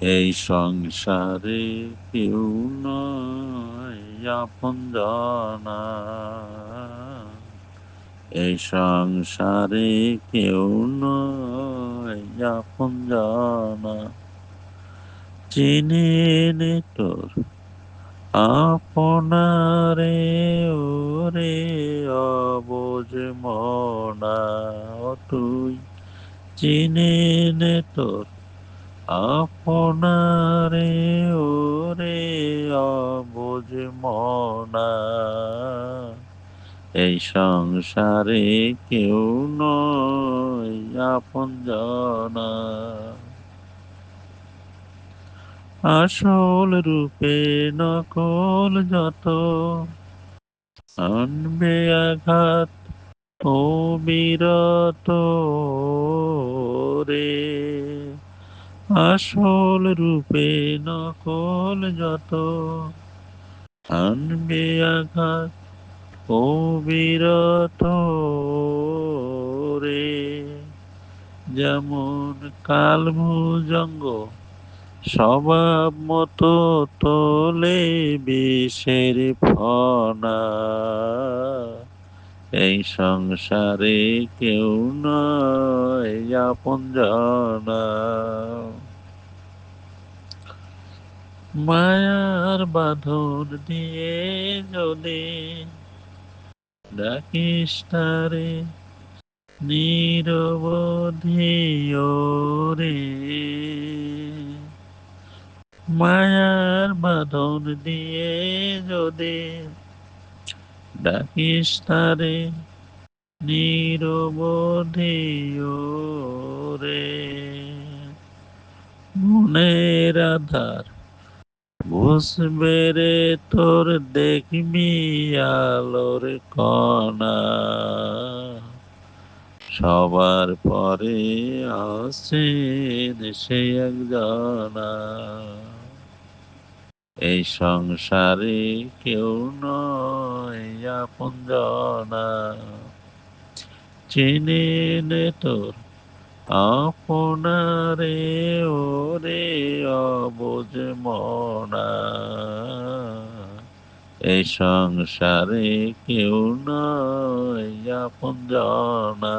এই সংসারে কেউ নয় আপন জানা। এই সংসারে কেউ নয় আপন জানা। চিনে নে তোর আপনারে, ওরে অবুঝ মনা। তুই চিনে নে তোর আপনারে ওরে অবুঝ মনা। এই সংসারে কেউ নয় আপন জনা। আসল রূপে নকল যত, আনবে আঘাত ও বিরত রে। আসল রূপে নকল যত। আনবে আঘাত ও বিরত রে। যেমন কালভুজঙ্গ স্বভাব মতো তোলে বিষের ফনা। এই সংসারে কেউ নয় আপন জনা। মায়ার বাঁধন দিয়ে যদি ডাকিস তারে, নিরবধি রে মায়ার বাঁধন দিয়ে যদি ডাকিস তারে, নিরবধি রে মনের আধার বুঝবে রে তোর দেখবি আলোর কণা। সবার পরে আসেন সে একজনা। এই সংসারে কেউ নয় আপন জনা চিনে তোর আপনারে ওরে অবুজ মনা। এই সংসারে কেউ নয় আপন জনা।